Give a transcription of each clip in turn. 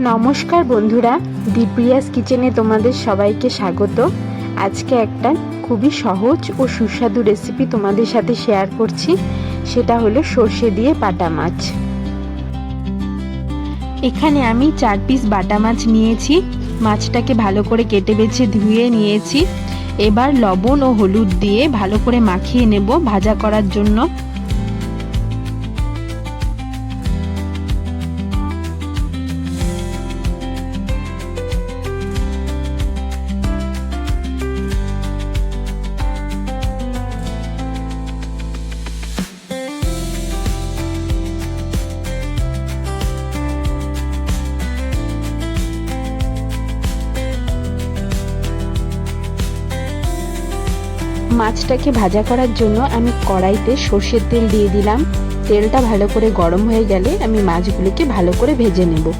নমস্কার বন্ধুরা দিপ্রিয়াস কিচেনে তোমাদের সবাইকে স্বাগত। আজকে একটা খুবই সহজ ও সুস্বাদু রেসিপি তোমাদের সাথে শেয়ার করছি, সেটা হলো সর্ষে দিয়ে বাটা মাছ। এখানে আমি চার পিস বাটা মাছ নিয়েছি, মাছটাকে ভালো করে কেটে বেছে ধুয়ে নিয়েছি। এবার লবণ ও হলুদ দিয়ে ভালো করে মাখিয়ে নেব ভাজা করার জন্য। মাছটাকে ভাজা করার জন্য আমি কড়াইতে সর্ষের তেল দিয়ে দিলাম। তেলটা ভালো করে গরম হয়ে গেলে আমি মাছগুলোকে ভালো করে ভেজে নেব।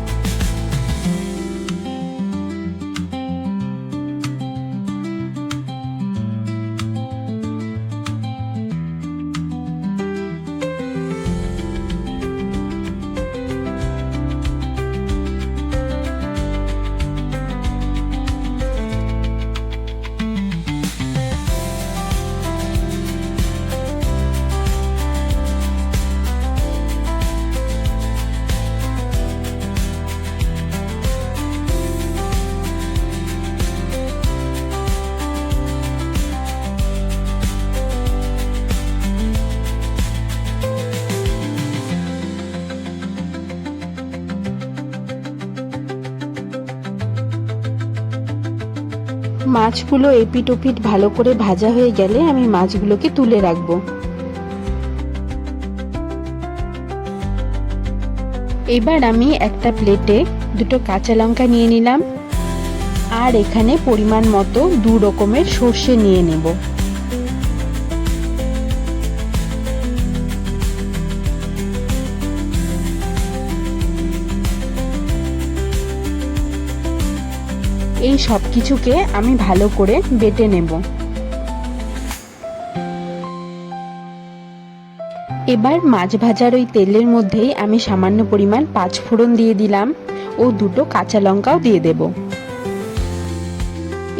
মাছগুলো এপিট ওপিট ভালো করে ভাজা হয়ে গেলে আমি মাছগুলোকে তুলে রাখব। এবার আমি একটা প্লেটে দুটো কাঁচা লঙ্কা নিয়ে নিলাম। আর এখানে পরিমাণ মতো দু রকমের সর্ষে নিয়ে নেব। এই সব কিছুকে আমি ভালো করে বেটে নেব। এবার মাছ ভাজার ওই তেলের মধ্যেই আমি সামান্য পরিমাণ পাঁচ ফোড়ন দিয়ে দিলাম ও দুটো কাঁচা লঙ্কাও দিয়ে দেব।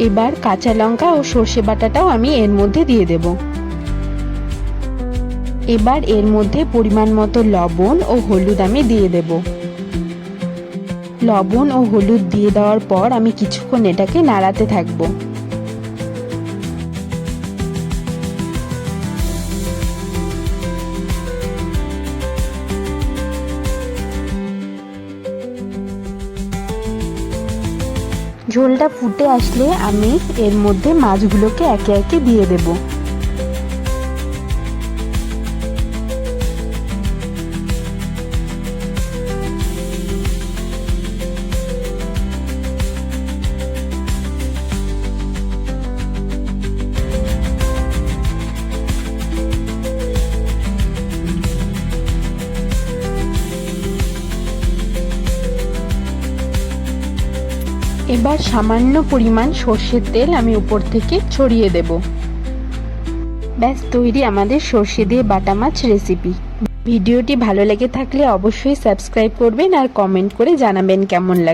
এবার কাঁচা লঙ্কা ও সর্ষে বাটাটাও আমি এর মধ্যে দিয়ে দেব। এবার এর মধ্যে পরিমাণ মতো লবণ ও হলুদ আমি দিয়ে দেবো। লবণ ও হলুদ দিয়ে দেওয়ার পর আমি কিছুক্ষণ এটাকে নাড়াতে থাকব। ঝোলটা ফুটে আসলে আমি এর মধ্যে মাছগুলোকে একে একে দিয়ে দেবো। এবার সামান্য পরিমাণ সর্ষের তেল আমি উপর থেকে ছড়িয়ে দেব। ব্যাস, তৈরি আমাদের সর্ষে দিয়ে বাটা মাছ রেসিপি ভিডিওটি ভালো লেগে থাকলে অবশ্যই সাবস্ক্রাইব করবেন আর কমেন্ট করে জানাবেন কেমন লাগে